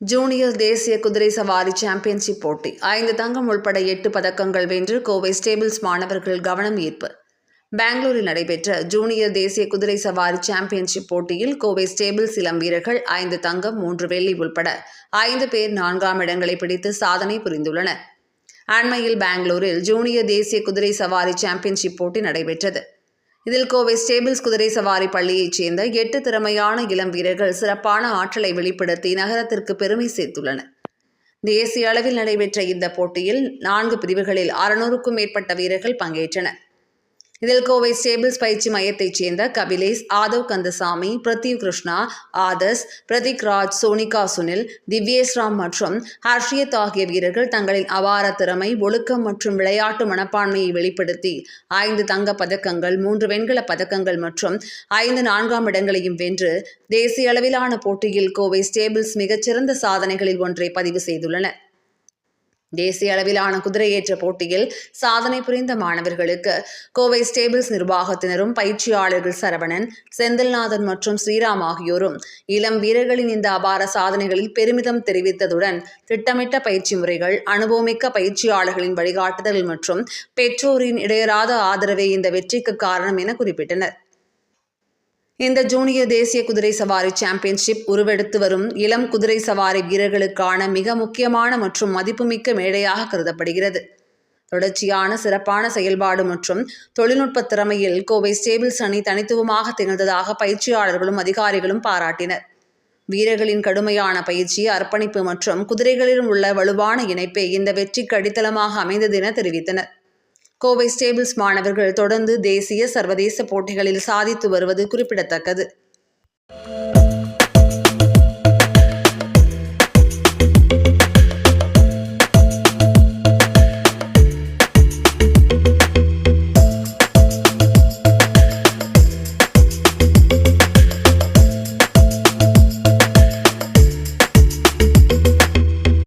Junior தேசிய குதிரை சவாரி சாம்பியன்ஷிப் போட்டி. ஐந்து தங்கம் உள்பட எட்டு பதக்கங்கள் வென்று கோவை ஸ்டேபிள்ஸ் மாணவர்கள் கவனம் ஈர்ப்பு. பெங்களூரில் நடைபெற்ற ஜூனியர் தேசிய குதிரை சவாரி சாம்பியன்ஷிப் போட்டியில் கோவை ஸ்டேபிள்ஸ் இளம் வீரர்கள் ஐந்து தங்கம் மூன்று வெள்ளி உள்பட ஐந்து பேர் நான்காம் இடங்களை பிடித்து சாதனை புரிந்துள்ளனர். அண்மையில் பெங்களூரில் ஜூனியர் தேசிய குதிரை சவாரி சாம்பியன்ஷிப் போட்டி நடைபெற்றது. இதில் கோவை ஸ்டேபிள்ஸ் குதிரை சவாரி பள்ளியைச் சேர்ந்த எட்டு திறமையான இளம் வீரர்கள் சிறப்பான ஆற்றலை வெளிப்படுத்தி நகரத்திற்கு பெருமை சேர்த்துள்ளனர். தேசிய அளவில் நடைபெற்ற இந்த போட்டியில் நான்கு பிரிவுகளில் அறுநூறுக்கும் மேற்பட்ட வீரர்கள் பங்கேற்றனர். இதில் கோவை ஸ்டேபிள்ஸ் பயிற்சி மையத்தைச் சேர்ந்த கபிலேஷ் ஆதவ் கந்தசாமி பிரதீவ் கிருஷ்ணா ஆதர்ஸ் பிரதீக் ராஜ் சோனிகா சுனில் திவ்யேஸ்ராம் மற்றும் ஹர்ஷியத் ஆகிய வீரர்கள் தங்களின் அபார திறமை ஒழுக்கம் மற்றும் விளையாட்டு மனப்பான்மையை வெளிப்படுத்தி ஐந்து தங்கப் பதக்கங்கள் மூன்று வெண்கல பதக்கங்கள் மற்றும் ஐந்து நான்காம் இடங்களையும் வென்று தேசிய அளவிலான போட்டியில் கோவை ஸ்டேபிள்ஸ் மிகச்சிறந்த சாதனைகளில் ஒன்றை பதிவு செய்துள்ளனர். தேசிய அளவிலான குதிரையேற்ற போட்டியில் சாதனை புரிந்த மாணவர்களுக்கு கோவை ஸ்டேபிள்ஸ் நிர்வாகத்தினரும் பயிற்சியாளர்கள் சரவணன் செந்தில்நாதன் மற்றும் ஸ்ரீராம் ஆகியோரும் இளம் வீரர்களின் இந்த அபார சாதனைகளில் பெருமிதம் தெரிவித்ததுடன் திட்டமிட்ட பயிற்சி முறைகள் அனுபவமிக்க பயிற்சியாளர்களின் வழிகாட்டுதல் மற்றும் பெற்றோரின் இடையராத ஆதரவே இந்த வெற்றிக்கு காரணம் என குறிப்பிட்டனர். இந்த ஜூனியர் தேசிய குதிரை சவாரி சாம்பியன்ஷிப் உருவெடுத்து வரும் இளம் குதிரை சவாரி வீரர்களுக்கான மிக முக்கியமான மற்றும் மதிப்புமிக்க மேடையாக கருதப்படுகிறது. தொடர்ச்சியான சிறப்பான செயல்பாடு மற்றும் தொழில்நுட்ப திறமையில் கோவை ஸ்டேபிள்ஸ் அணி தனித்துவமாக திகழ்ந்ததாக பயிற்சியாளர்களும் அதிகாரிகளும் பாராட்டினர். வீரர்களின் கடுமையான பயிற்சி அர்ப்பணிப்பு மற்றும் குதிரைகளிலும் உள்ள வலுவான இணைப்பே இந்த வெற்றிக்கு அடித்தளமாக அமைந்தது என தெரிவித்தனர். கோவை ஸ்டேபிள்ஸ் மாணவர்கள் தொடர்ந்து தேசிய சர்வதேச போட்டிகளில் சாதித்து வருவது குறிப்பிடத்தக்கது.